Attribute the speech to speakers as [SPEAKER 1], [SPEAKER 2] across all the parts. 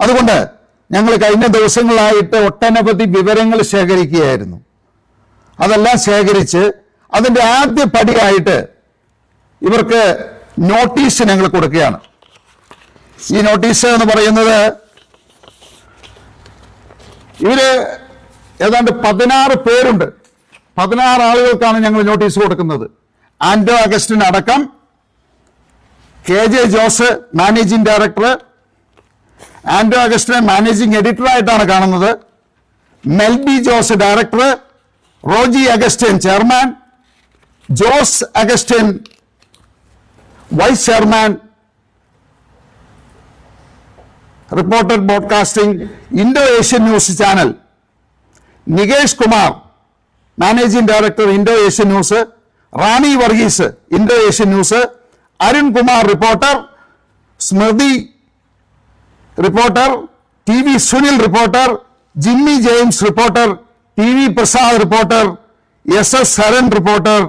[SPEAKER 1] അതുകൊണ്ട് ഞങ്ങൾ കഴിഞ്ഞ ദിവസങ്ങളായിട്ട് ഒട്ടനവധി വിവരങ്ങൾ ശേഖരിക്കുകയായിരുന്നു. അതെല്ലാം ശേഖരിച്ച് അതിന്റെ ആദ്യ പടിയായിട്ട് ഇവർക്ക് നോട്ടീസ് ഞങ്ങൾ കൊടുക്കുകയാണ്. ഈ നോട്ടീസ് എന്ന് പറയുന്നത് ഇവർ ഏതാണ്ട് പതിനാറ് പേരുണ്ട്. പതിനാറ് ആളുകൾക്കാണ് ഞങ്ങൾ നോട്ടീസ് കൊടുക്കുന്നത്. ആന്റോ അഗസ്റ്റിൻ അടക്കം K J Jose managing director Anto അഗസ്റ്റിനെ managing എഡിറ്ററായിട്ടാണ് കാണുന്നത്. Melby Jose director Roji Augustine chairman Jose Augustine vice chairman Reporter Broadcasting Indo Asian News Channel Nikesh Kumar managing director Indo Asian News Rani Varghese Indo Asian News Arun Kumar reporter Smruthi reporter T V Sunil reporter Jimmy James reporter T V Prasad reporter S S Haran reporter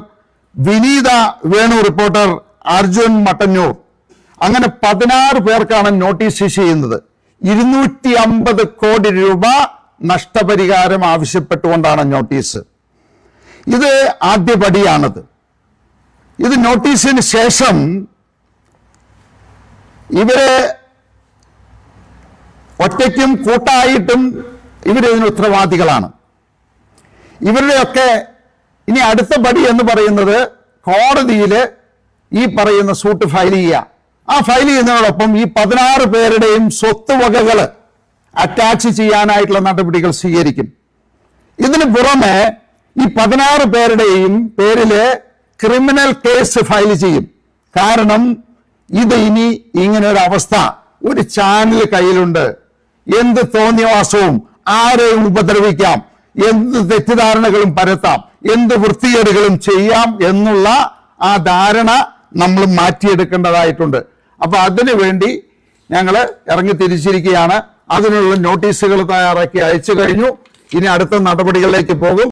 [SPEAKER 1] Vineetha Venu reporter Arjun Mattannur. അങ്ങനെ പതിനാറ് പേർക്കാണ് notice issue ചെയ്യുന്നത്. ഇരുന്നൂറ്റി അമ്പത് കോടി രൂപ നഷ്ടപരിഹാരം ആവശ്യപ്പെട്ടുകൊണ്ടാണ് notice. ഇത് ആദ്യപടിയാണത്. ഇത് നോട്ടീസിന് ശേഷം ഇവരെ ഒറ്റയ്ക്കും കൂട്ടായിട്ടും ഇവരിതിന് ഉത്തരവാദികളാണ്. ഇവരുടെയൊക്കെ ഇനി അടുത്ത പടി എന്ന് പറയുന്നത് കോടതിയിൽ ഈ പറയുന്ന സൂട്ട് ഫയൽ ചെയ്യുക. ആ ഫയൽ ചെയ്യുന്നതോടൊപ്പം ഈ പതിനാറ് പേരുടെയും സ്വത്ത് വകകൾ അറ്റാച്ച് ചെയ്യാനായിട്ടുള്ള നടപടികൾ സ്വീകരിക്കും. ഇതിന് പുറമെ ഈ പതിനാറ് പേരുടെയും പേരിൽ ക്രിമിനൽ കേസ് ഫയൽ ചെയ്യും. കാരണം ഇത് ഇനി ഇങ്ങനെ ഒരു അവസ്ഥ ഒരു ചാനൽ കയ്യിലുണ്ട്. എന്ത് തോന്നിയവാസവും ആരെയും ഉപദ്രവിക്കാം. എന്ത് തെറ്റിദ്ധാരണകളും പരത്താം. എന്ത് വൃത്തികേടുകളും ചെയ്യാം എന്നുള്ള ആ ധാരണ നമ്മൾ മാറ്റിയെടുക്കേണ്ടതായിട്ടുണ്ട്. അപ്പൊ അതിനു വേണ്ടി ഞങ്ങൾ ഇറങ്ങി തിരിച്ചിരിക്കുകയാണ്. അതിനുള്ള നോട്ടീസുകൾ തയ്യാറാക്കി അയച്ചു കഴിഞ്ഞു. ഇനി അടുത്ത നടപടികളിലേക്ക് പോകും.